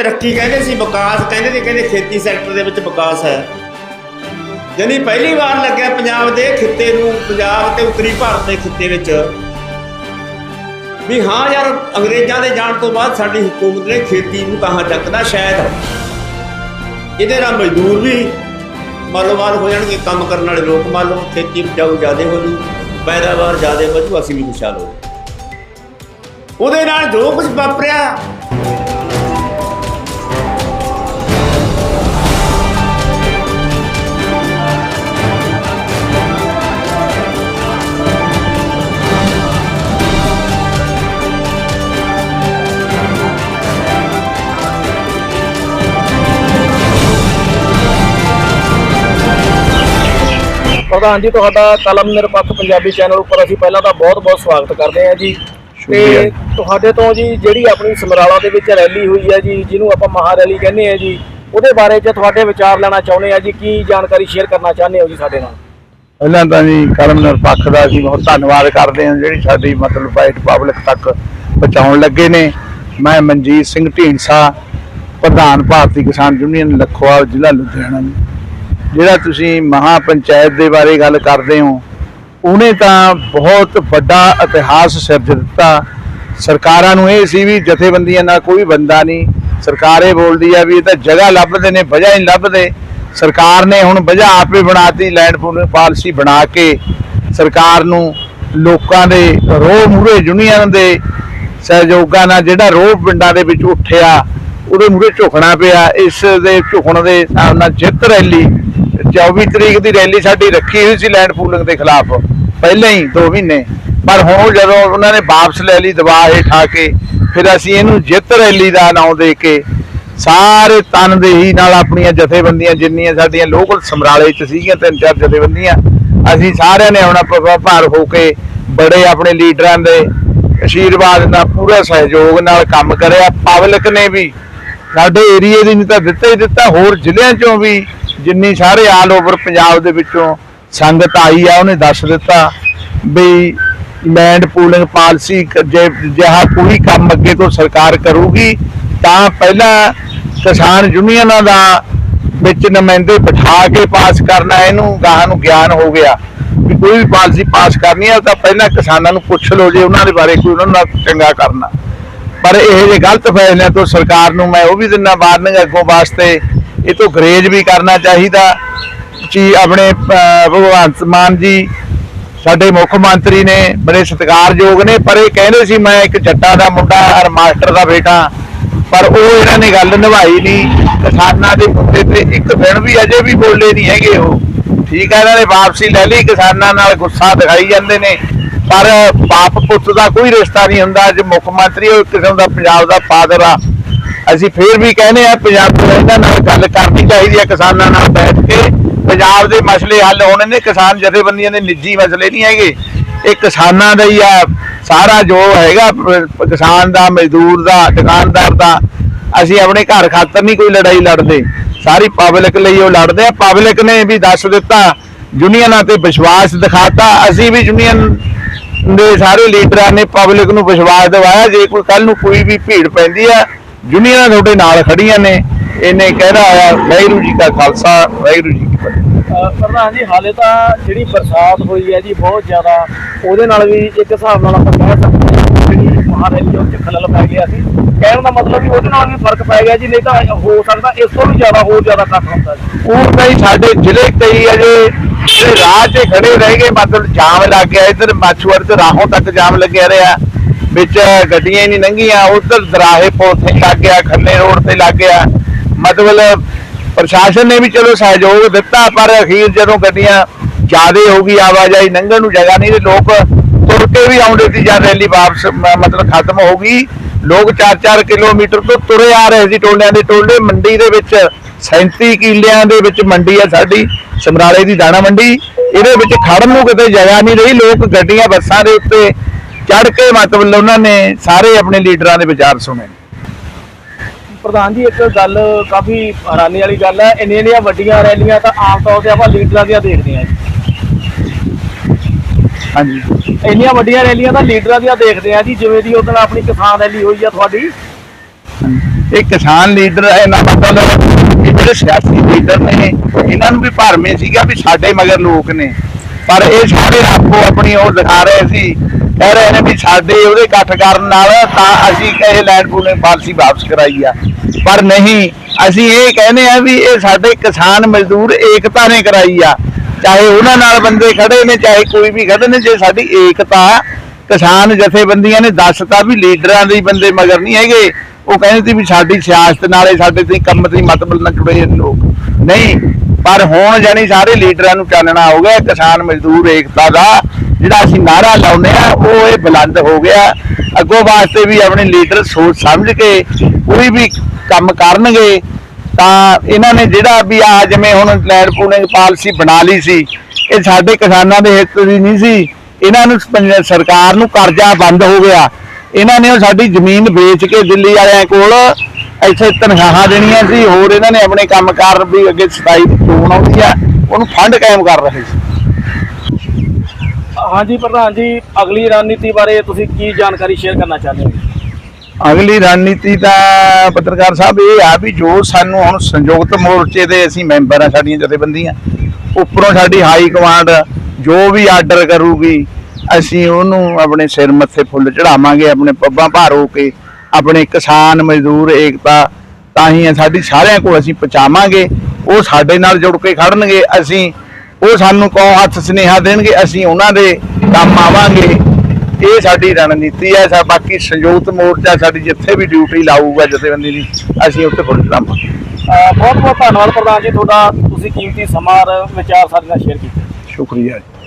ਤਰੱਕੀ ਕਹਿੰਦੇ ਸੀ ਵਿਕਾਸ, ਕਹਿੰਦੇ ਸੀ, ਕਹਿੰਦੇ ਖੇਤੀ ਸੈਕਟਰ ਦੇ ਵਿੱਚ ਵਿਕਾਸ ਹੈ। ਜਾਨੀ ਪਹਿਲੀ ਵਾਰ ਲੱਗਿਆ ਪੰਜਾਬ ਦੇ ਖਿੱਤੇ ਨੂੰ, ਪੰਜਾਬ ਤੇ ਉੱਤਰੀ ਭਾਰਤ ਦੇ ਖਿੱਤੇ ਵਿੱਚ। ਵੀ ਹਾਂ ਯਾਰ, ਅੰਗਰੇਜ਼ਾਂ ਦੇ ਜਾਣ ਤੋਂ ਬਾਅਦ ਸਾਡੀ ਹਕੂਮਤ ਨੇ ਖੇਤੀ ਨੂੰ ਕਹਾਂ ਚੱਕਦਾ ਸ਼ਾਇਦ। ਇਹਦੇ ਨਾਲ ਮਜ਼ਦੂਰ ਵੀ ਮਾਲੋਮਾਲ ਹੋ ਜਾਣਗੇ, ਕੰਮ ਕਰਨ ਵਾਲੇ ਲੋਕ ਮੰਨ ਲਓ ਖੇਤੀ ਉਪਜਾਊ ਜ਼ਿਆਦਾ ਹੋ ਜੂ, ਪੈਦਾਵਾਰ ਜ਼ਿਆਦੇ ਵਧੂ, ਅਸੀਂ ਵੀ ਖੁਸ਼ਹਾਲ ਹੋ ਉਹਦੇ ਨਾਲ ਜੋ ਕੁਝ ਵਾਪਰਿਆ ਪ੍ਰਧਾਨ ਜੀ ਤੁਹਾਡਾ ਕਲਮ ਨਿਰਪੱਖ ਪੰਜਾਬੀ ਚੈਨਲ ਉੱਪਰ ਅਸੀਂ ਪਹਿਲਾਂ ਤਾਂ ਬਹੁਤ-ਬਹੁਤ ਸਵਾਗਤ ਕਰਦੇ ਹਾਂ ਜੀ। ਤੇ ਤੁਹਾਡੇ ਤੋਂ ਜੀ ਜਿਹੜੀ ਆਪਣੀ ਸਮਰਾਲਾ ਦੇ ਵਿੱਚ ਰੈਲੀ ਹੋਈ ਹੈ ਜੀ ਜਿਹਨੂੰ ਆਪਾਂ ਮਹਾ ਰੈਲੀ ਕਹਿੰਦੇ ਆ ਜੀ ਉਹਦੇ ਬਾਰੇ 'ਚ ਤੁਹਾਡੇ ਵਿਚਾਰ ਲੈਣਾ ਚਾਹੁੰਦੇ ਆ ਜੀ ਕੀ ਜਾਣਕਾਰੀ ਸ਼ੇਅਰ ਕਰਨਾ ਚਾਹੁੰਦੇ ਹੋ ਜੀ ਸਾਡੇ ਨਾਲ? ਪਹਿਲਾਂ ਤਾਂ ਜੀ ਕਲਮ ਨਿਰਪੱਖ ਦਾ ਅਸੀਂ ਬਹੁਤ ਧੰਨਵਾਦ ਕਰਦੇ ਹਾਂ ਜਿਹੜੀ ਸਾਡੀ ਮਤਲਬ ਬਾਈਟ ਪਬਲਿਕ ਤੱਕ ਪਹੁੰਚਾਉਣ ਲੱਗੇ ਨੇ। ਮੈਂ ਮਨਜੀਤ ਸਿੰਘ ਢੀਂਡਸਾ ਪ੍ਰਧਾਨ ਭਾਰਤੀ ਕਿਸਾਨ ਯੂਨੀਅਨ ਲਖਵਾਲ ਜ਼ਿਲ੍ਹਾ ਲੁਧਿਆਣਾ। ਜੀ ਜਿਹੜਾ ਤੁਸੀਂ ਮਹਾ ਪੰਚਾਇਤ ਦੇ ਬਾਰੇ ਗੱਲ ਕਰਦੇ ਹੋ, ਉਹਨੇ ਤਾਂ ਬਹੁਤ ਵੱਡਾ ਇਤਿਹਾਸ ਸਿਰਜ ਦਿੱਤਾ। ਸਰਕਾਰਾਂ ਨੂੰ ਇਹ ਸੀ ਵੀ ਜਥੇਬੰਦੀਆਂ ਨਾਲ ਕੋਈ ਬੰਦਾ ਨਹੀਂ। ਸਰਕਾਰ ਇਹ ਬੋਲਦੀ ਆ ਵੀ ਇਹ ਤਾਂ ਜਗ੍ਹਾ ਲੱਭਦੇ ਨੇ, ਵਜ੍ਹਾ ਹੀ ਨਹੀਂ ਲੱਭਦੇ। ਸਰਕਾਰ ਨੇ ਹੁਣ ਵਜ੍ਹਾ ਆਪੇ ਬਣਾਤੀ ਲੈਂਡ ਪੂਲਿੰਗ ਪਾਲਿਸੀ ਬਣਾ ਕੇ ਸਰਕਾਰ ਨੂੰ ਲੋਕਾਂ ਦੇ ਰੋਹ ਮੂਰੇ ਯੂਨੀਅਨ ਦੇ ਸਹਿਯੋਗਾਂ ਨਾਲ ਜਿਹੜਾ ਰੋਹ ਪਿੰਡਾਂ ਦੇ ਵਿੱਚ ਉੱਠਿਆ, ਉਹਦੇ ਮੂਰੇ ਝੁਕਣਾ ਪਿਆ। ਇਸ ਦੇ ਝੁਕਣ ਦੇ ਹਿਸਾਬ ਨਾਲ ਜਿੱਤ ਰੈਲੀ 24 ਤਰੀਕ ਦੀ ਰੈਲੀ ਸਾਡੀ ਰੱਖੀ ਹੋਈ ਸੀ ਲੈਂਡ ਪੂਲਿੰਗ ਦੇ ਖਿਲਾਫ, ਪਹਿਲਾਂ ਹੀ 2 ਮਹੀਨੇ। ਪਰ ਹੁਣ ਜਦੋਂ ਉਹਨਾਂ ਨੇ ਵਾਪਸ ਲੈ ਲਈ ਦਬਾਅ ਹੇਠ ਆ ਕੇ, ਫਿਰ ਅਸੀਂ ਇਹਨੂੰ ਜਿੱਤ ਰੈਲੀ ਦਾ ਨਾਮ ਦੇ ਕੇ ਸਾਰੇ ਤਨਦੇਹੀ ਨਾਲ ਆਪਣੀਆਂ ਜਥੇਬੰਦੀਆਂ ਜਿੰਨੀਆਂ ਸਾਡੀਆਂ ਲੋਕਲ ਸਮਰਾਲੇ ਚ ਸੀਗੀਆਂ, ਤਿੰਨ ਚਾਰ ਜਥੇਬੰਦੀਆਂ, ਅਸੀਂ ਸਾਰਿਆਂ ਨੇ ਆਪਣਾ ਭਾਰ ਹੋ ਕੇ ਬੜੇ ਆਪਣੇ ਲੀਡਰਾਂ ਦੇ ਆਸ਼ੀਰਵਾਦ ਨਾਲ ਪੂਰਾ ਸਹਿਯੋਗ ਨਾਲ ਕੰਮ ਕਰਿਆ। ਪਬਲਿਕ ਨੇ ਵੀ, ਸਾਡੇ ਏਰੀਏ ਦੀ ਨਹੀਂ ਤਾਂ ਦਿੱਤਾ ਹੀ ਦਿੱਤਾ, ਹੋਰ ਜ਼ਿਲ੍ਹਿਆਂ ਚੋਂ ਵੀ ਜਿੰਨੀ ਸਾਰੇ ਆਲ ਓਵਰ ਪੰਜਾਬ ਦੇ ਵਿੱਚੋਂ ਸੰਗਤ ਆਈ ਆ, ਉਹਨੇ ਦੱਸ ਦਿੱਤਾ ਵੀ ਲੈਂਡ ਪੂਲਿੰਗ ਪਾਲਿਸੀ ਜੇ ਜਿਹੜਾ ਕੋਈ ਕੰਮ ਅੱਗੇ ਤੋਂ ਸਰਕਾਰ ਕਰੂਗੀ, ਤਾਂ ਪਹਿਲਾਂ ਕਿਸਾਨ ਯੂਨੀਅਨਾਂ ਦਾ ਵਿੱਚ ਨੁਮਾਇੰਦੇ ਬਿਠਾ ਕੇ ਪਾਸ ਕਰਨਾ, ਇਹਨੂੰ ਗਾਹਾਂ ਨੂੰ ਗਿਆਨ ਹੋ ਗਿਆ ਵੀ ਕੋਈ ਵੀ ਪਾਲਿਸੀ ਪਾਸ ਕਰਨੀ ਹੈ ਤਾਂ ਪਹਿਲਾਂ ਕਿਸਾਨਾਂ ਨੂੰ ਪੁੱਛ ਲਓ ਜੇ ਉਹਨਾਂ ਦੇ ਬਾਰੇ ਕੋਈ ਉਹਨਾਂ ਨਾਲ ਚੰਗਾ ਕਰਨਾ। ਪਰ ਇਹ ਜੇ ਗਲਤ ਫੈਸਲਿਆਂ ਤੋਂ ਸਰਕਾਰ ਨੂੰ ਮੈਂ ਉਹ ਵੀ ਦਿਨਾ ਵਾਰਨਿੰਗ ਅੱਗੋਂ ਵਾਸਤੇ ਇਹ ਤੋਂ ਗਰੇਜ ਵੀ ਕਰਨਾ ਚਾਹੀਦਾ ਜੀ, ਆਪਣੇ ਭਗਵੰਤ ਮਾਨ ਜੀ, ਸਾਡੇ ਮੁੱਖ ਮੰਤਰੀ ਨੇ, ਬੜੇ ਸਤਿਕਾਰਯੋਗ ਨੇ, ਪਰ ਇਹ ਕਹਿੰਦੇ ਸੀ, ਮੈਂ ਇੱਕ ਜੱਟਾਂ ਦਾ ਮੁੰਡਾ ਔਰ ਮਾਸਟਰ ਦਾ ਬੇਟਾ, ਪਰ ਉਹ ਇਹਨਾਂ ਨੇ ਗੱਲ ਨਿਭਾਈ ਨਹੀਂ। ਕਿਸਾਨਾਂ ਦੇ ਮੁੱਦੇ ਤੇ ਇੱਕ ਦਿਨ ਵੀ ਅਜੇ ਵੀ ਬੋਲੇ ਨਹੀਂ ਹੈਗੇ ਉਹ। ਠੀਕ ਹੈ ਇਹਨਾਂ ਨੇ ਵਾਪਸੀ ਲੈ ਲਈ, ਕਿਸਾਨਾਂ ਨਾਲ ਗੁੱਸਾ ਦਿਖਾਈ ਜਾਂਦੇ ਨੇ। ਪਰ ਬਾਪ ਪੁੱਤ ਦਾ ਕੋਈ ਰਿਸ਼ਤਾ ਨਹੀਂ ਹੁੰਦਾ। ਜੇ ਮੁੱਖ ਮੰਤਰੀ, ਉਹ ਇੱਕ ਕਿਸਮ ਦਾ ਪੰਜਾਬ ਦਾ ਫਾਦਰ ਆ। ਅਸੀਂ ਫੇਰ ਵੀ ਕਹਿੰਦੇ ਆ ਪੰਜਾਬ ਦੇ ਇਹਨਾਂ ਨਾਲ ਗੱਲ ਕਰਨੀ ਚਾਹੀਦੀ ਹੈ, ਕਿਸਾਨਾਂ ਨਾਲ ਬੈਠ ਕੇ। ਪੰਜਾਬ ਦੇ ਮਸਲੇ ਹੱਲ ਹੋਣੇ ਨੇ, ਕਿਸਾਨ ਜਥੇਬੰਦੀਆਂ ਦੇ ਨਿੱਜੀ ਮਸਲੇ ਨਹੀਂ ਹੈਗੇ। ਇਹ ਕਿਸਾਨਾਂ ਦਾ ਹੀ ਆ, ਸਾਰਾ ਜੋ ਹੈਗਾ ਕਿਸਾਨ ਦਾ, ਮਜ਼ਦੂਰ ਦਾ, ਦੁਕਾਨਦਾਰ ਦਾ, ਅਸੀਂ ਆਪਣੇ ਘਰ ਖਾਤਰ ਨਹੀਂ ਕੋਈ ਲੜਾਈ ਲੜਦੇ। ਸਾਰੀ ਪਬਲਿਕ ਲਈ ਉਹ ਲੜਦੇ ਆ। ਪਬਲਿਕ ਨੇ ਵੀ ਦੱਸ ਦਿੱਤਾ, ਯੂਨੀਅਨਾਂ ਤੇ ਵਿਸ਼ਵਾਸ ਦਿਖਾਤਾ। ਅਸੀਂ ਵੀ ਯੂਨੀਅਨ ਦੇ ਸਾਰੇ ਲੀਡਰਾਂ ਨੇ ਪਬਲਿਕ ਨੂੰ ਵਿਸ਼ਵਾਸ ਦਿਵਾਇਆ। ਜੇ ਕੋਈ ਕੱਲ ਨੂੰ ਕੋਈ ਵੀ ਭੀੜ ਪੈਂਦੀ ਆ ਯੂਨੀਅਨਾਂ ਤੁਹਾਡੇ ਨਾਲ ਖੜੀਆਂ ਨੇ ਇਹਨੇ ਕਹਿਣਾ ਆ ਵਾਹਿਗੁਰੂ ਜੀ ਕਾ ਖਾਲਸਾ ਵਾਹਿਗੁਰੂ ਜੀ ਕੀ ਫਤਿਹ। ਪ੍ਰਧਾਨ ਜੀ ਹਾਲੇ ਤਾਂ ਜਿਹੜੀ ਬਰਸਾਤ ਹੋਈ ਹੈ ਜੀ ਬਹੁਤ ਜ਼ਿਆਦਾ ਉਹਦੇ ਨਾਲ ਵੀ ਇੱਕ ਹਿਸਾਬ ਨਾਲ ਆਪਾਂ ਕਹਿ ਸਕਦੇ ਹਾਂ ਜਿਹੜੀ ਮਹਾ ਰੈਲੀ ਉਹ 'ਚ ਖਲਲ ਪੈ ਗਿਆ ਸੀ। ਕਹਿਣ ਦਾ ਮਤਲਬ ਵੀ ਉਹਦੇ ਨਾਲ ਵੀ ਫ਼ਰਕ ਪੈ ਗਿਆ ਜੀ ਨਹੀਂ ਤਾਂ ਹੋ ਸਕਦਾ ਇਸ ਤੋਂ ਵੀ ਜ਼ਿਆਦਾ ਹੋਰ ਜ਼ਿਆਦਾ ਕੱਟ ਹੁੰਦਾ ਜੀ। ਉਹ ਕਈ ਸਾਡੇ ਜ਼ਿਲ੍ਹੇ ਕਈ ਅਜੇ ਰਾਹ 'ਚ ਖੜੇ ਰਹਿ ਗਏ ਮਤਲਬ ਜਾਮ ਲੱਗ ਗਿਆ ਇੱਧਰ ਮਾਛੂਵਾੜ ਤੇ ਰਾਹੋਂ ਤੱਕ ਜਾਮ ਲੱਗਿਆ ਰਿਹਾ। ਵਿੱਚ ਗੱਡੀਆਂ ਹੀ ਨਹੀਂ ਲੰਘੀਆਂ, ਉਧਰ ਦਰਾਹੇ ਪੁਲ ਤੇ ਲੱਗ ਗਿਆ, ਖੰਨੇ ਰੋਡ ਤੇ ਲੱਗ ਗਿਆ। ਮਤਲਬ ਪ੍ਰਸ਼ਾਸਨ ਨੇ ਵੀ ਚਲੋ ਸਹਿਯੋਗ ਦਿੱਤਾ, ਪਰ ਅਖੀਰ ਜਦੋਂ ਗੱਡੀਆਂ ਜ਼ਿਆਦੇ ਹੋ ਗਈ, ਆਵਾਜਾਈ ਲੰਘਣ ਨੂੰ ਜਗ੍ਹਾ ਨਹੀਂ, ਤੇ ਲੋਕ ਤੁਰ ਕੇ ਵੀ ਆਉਂਦੇ ਸੀ, ਜਦ ਰੈਲੀ ਵਾਪਸ ਮਤਲਬ ਖਤਮ ਹੋ ਗਈ। ਲੋਕ 4-4 ਕਿਲੋਮੀਟਰ ਤੋਂ ਤੁਰੇ ਆ ਰਹੇ ਸੀ ਟੋਲਿਆਂ ਦੇ ਟੋਲੇ, ਮੰਡੀ ਦੇ ਵਿੱਚ 37 ਕਿਲਿਆਂ ਦੇ ਵਿੱਚ ਮੰਡੀ ਆ ਸਾਡੀ, ਸਮਰਾਲੇ ਦੀ ਦਾਣਾ ਮੰਡੀ। ਇਹਦੇ ਵਿੱਚ ਖੜਨ ਨੂੰ ਕਿਤੇ ਜਗ੍ਹਾ ਨਹੀਂ ਰਹੀ, ਲੋਕ ਗੱਡੀਆਂ, ਬੱਸਾਂ ਦੇ ਉੱਤੇ ਚੜ ਕੇ ਮਤਲਬ ਉਹਨਾਂ ਨੇ ਸਾਰੇ ਆਪਣੇ ਲੀਡਰਾਂ ਦੇ ਵਿਚਾਰ ਸੁਣੇ। ਪ੍ਰਧਾਨ ਜੀ ਇੱਕ ਗੱਲ ਕਾਫੀ ਹੈਰਾਨੀ ਵਾਲੀ ਗੱਲ ਹੈ ਇੰਨੀਆਂ ਇੰਨੀਆਂ ਵੱਡੀਆਂ ਰੈਲੀਆਂ ਤਾਂ ਆਮ ਤੌਰ ਤੇ ਆਪਾਂ ਲੀਡਰਾਂ ਦੀਆਂ ਦੇਖਦੇ ਹਾਂ ਹਾਂਜੀ। ਇੰਨੀਆਂ ਵੱਡੀਆਂ ਰੈਲੀਆਂ ਤਾਂ ਲੀਡਰਾਂ ਦੀਆਂ ਦੇਖਦੇ ਹਾਂ ਜੀ ਜਿਵੇਂ ਦੀ ਉਦੋਂ ਆਪਣੀ ਕਿਸਾਨ ਰੈਲੀ ਹੋਈ ਆ ਤੁਹਾਡੀ। ਇਹ ਕਿਸਾਨ ਲੀਡਰ ਹੈ ਨਾ ਮਤਲਬ ਜਿਹੜੇ ਸਿਆਸੀ ਲੀਡਰ ਨੇ ਇਹਨਾਂ ਨੂੰ ਵੀ ਭਰਮੇ ਸੀਗਾ ਵੀ ਸਾਡੇ ਮਗਰ ਲੋਕ ਨੇ। ਪਰ ਇਹ ਸਾਰੇ ਆਪੋ ਆਪਣੀ ਉਹ ਦਿਖਾ ਰਹੇ ਸੀ ਕਹਿ ਰਹੇ ਨੇ ਵੀ ਸਾਡੇ ਉਹਦੇ ਇਕੱਠ ਕਰਨ ਨਾਲ ਤਾਂ ਅਸੀਂ ਇਹ ਲੈਂਡ ਪੂਲਿੰਗ ਪਾਲਿਸੀ ਵਾਪਸ ਕਰਾਈ ਆ। ਪਰ ਨਹੀਂ, ਅਸੀਂ ਇਹ ਕਹਿੰਦੇ ਆ ਵੀ ਇਹ ਸਾਡੇ ਕਿਸਾਨ ਮਜ਼ਦੂਰ ਏਕਤਾ ਨੇ ਕਰਾਈ ਆ। ਚਾਹੇ ਉਹਨਾਂ ਨਾਲ ਬੰਦੇ ਖੜੇ ਨੇ, ਚਾਹੇ ਕੋਈ ਵੀ ਖੜੇ ਨੇ, ਜੇ ਸਾਡੀ ਏਕਤਾ ਕਿਸਾਨ ਜਥੇਬੰਦੀਆਂ ਨੇ ਦੱਸਤਾ ਵੀ ਲੀਡਰਾਂ ਦੇ ਬੰਦੇ ਮਗਰ ਨਹੀਂ ਹੈਗੇ, ਉਹ ਕਹਿੰਦੇ ਸੀ ਵੀ ਸਾਡੀ ਸਿਆਸਤ ਨਾਲੇ ਸਾਡੇ ਤੇ ਕੰਮ ਤੇ ਮਤਲਬ ਨਾ ਜੁੜੇ ਲੋਕ। ਨਹੀਂ, ਪਰ ਹੁਣ ਜਾਨੀ ਸਾਰੇ ਲੀਡਰਾਂ ਨੂੰ ਚਾਨਣਾ ਹੋ ਗਿਆ, ਕਿਸਾਨ ਮਜ਼ਦੂਰ ਏਕਤਾ ਦਾ। ਜਿਹੜਾ ਅਸੀਂ ਨਾਰਾ ਲਾਉਂਦੇ ਆ ਉਹ ਇਹ ਬੁਲੰਦ ਹੋ ਗਿਆ। ਅੱਗੋਂ ਵਾਸਤੇ ਵੀ ਆਪਣੇ ਲੀਡਰ ਸੋਚ ਸਮਝ ਕੇ ਕੋਈ ਵੀ ਕੰਮ ਕਰਨਗੇ, ਤਾਂ ਇਹਨਾਂ ਨੇ ਜਿਹੜਾ ਵੀ ਆ ਜਿਵੇਂ ਹੁਣ ਲੈਂਡ ਪੂਲਿੰਗ ਪਾਲਿਸੀ ਬਣਾ ਲਈ ਸੀ, ਇਹ ਸਾਡੇ ਕਿਸਾਨਾਂ ਦੇ ਹਿੱਤ ਦੀ ਨਹੀਂ ਸੀ। ਇਹਨਾਂ ਨੂੰ ਪੰਜ- ਸਰਕਾਰ ਨੂੰ ਕਰਜ਼ਾ ਬੰਦ ਹੋ ਗਿਆ। ਇਹਨਾਂ ਨੇ ਉਹ ਸਾਡੀ ਜ਼ਮੀਨ ਵੇਚ ਕੇ ਦਿੱਲੀ ਵਾਲਿਆਂ ਕੋਲ ਇੱਥੇ ਤਨਖਾਹਾਂ ਦੇਣੀਆਂ ਸੀ, ਹੋਰ ਇਹਨਾਂ ਨੇ ਆਪਣੇ ਕੰਮਕਾਰ ਵੀ ਅੱਗੇ 27 ਦੀ ਚੋਣ ਆਉਂਦੀ ਆ, ਉਹਨੂੰ ਫੰਡ ਕਾਇਮ ਕਰ ਰਹੇ ਸੀ। ਹਾਂਜੀ ਪ੍ਰਧਾਨ ਜੀ, ਅਗਲੀ ਰਣਨੀਤੀ ਬਾਰੇ ਤੁਸੀਂ ਕੀ ਜਾਣਕਾਰੀ ਸ਼ੇਅਰ ਕਰਨਾ ਚਾਹੁੰਦੇ ਹੋ? ਅਗਲੀ ਰਣਨੀਤੀ ਤਾਂ ਪੱਤਰਕਾਰ ਸਾਹਿਬ ਇਹ ਆ ਵੀ ਜੋ ਸਾਨੂੰ ਹੁਣ ਸੰਯੁਕਤ ਮੋਰਚੇ ਦੇ ਅਸੀਂ ਮੈਂਬਰ ਆ, ਸਾਡੀਆਂ ਜਥੇਬੰਦੀਆਂ, ਉੱਪਰੋਂ ਸਾਡੀ ਹਾਈ ਕਮਾਂਡ ਜੋ ਵੀ ਆਰਡਰ ਕਰੂਗੀ, ਅਸੀਂ ਉਹਨੂੰ ਆਪਣੇ ਸਿਰ ਮੱਥੇ ਫੁੱਲ ਚੜਾਵਾਂਗੇ, ਆਪਣੇ ਪੱਬਾਂ ਭਾਰ ਹੋ ਕੇ, ਆਪਣੇ ਕਿਸਾਨ ਮਜ਼ਦੂਰ ਏਕਤਾ ਤਾਂ ਹੀ ਸਾਡੀ ਸਾਰਿਆਂ ਕੋਲ ਅਸੀਂ ਪਹੁੰਚਾਵਾਂਗੇ, ਉਹ ਸਾਡੇ ਨਾਲ ਜੁੜ ਕੇ ਖੜਨਗੇ, ਅਸੀਂ ਉਹ ਸਾਨੂੰ ਕਹੋ ਹੱਥ ਸੁਨੇਹਾ ਦੇਣਗੇ ਅਸੀਂ ਉਹਨਾਂ ਦੇ ਕੰਮ ਆਵਾਂਗੇ। ਇਹ ਸਾਡੀ ਰਣਨੀਤੀ ਹੈ ਸਾ ਬਾਕੀ ਸੰਯੁਕਤ ਮੋਰਚਾ ਸਾਡੀ ਜਿੱਥੇ ਵੀ ਡਿਊਟੀ ਲਾਊਗਾ ਜਥੇਬੰਦੀ ਦੀ ਅਸੀਂ ਉੱਥੇ ਫੁੱਲ ਚੜਾਵਾਂਗੇ ਬਹੁਤ ਬਹੁਤ ਧੰਨਵਾਦ ਪ੍ਰਧਾਨ ਜੀ ਤੁਹਾਡਾ ਤੁਸੀਂ ਕੀਮਤੀ ਸਮਾਂ ਵਿਚਾਰ ਸਾਡੇ ਨਾਲ ਸ਼ੇਅਰ ਕੀਤੇ। ਸ਼ੁਕਰੀਆ ਜੀ।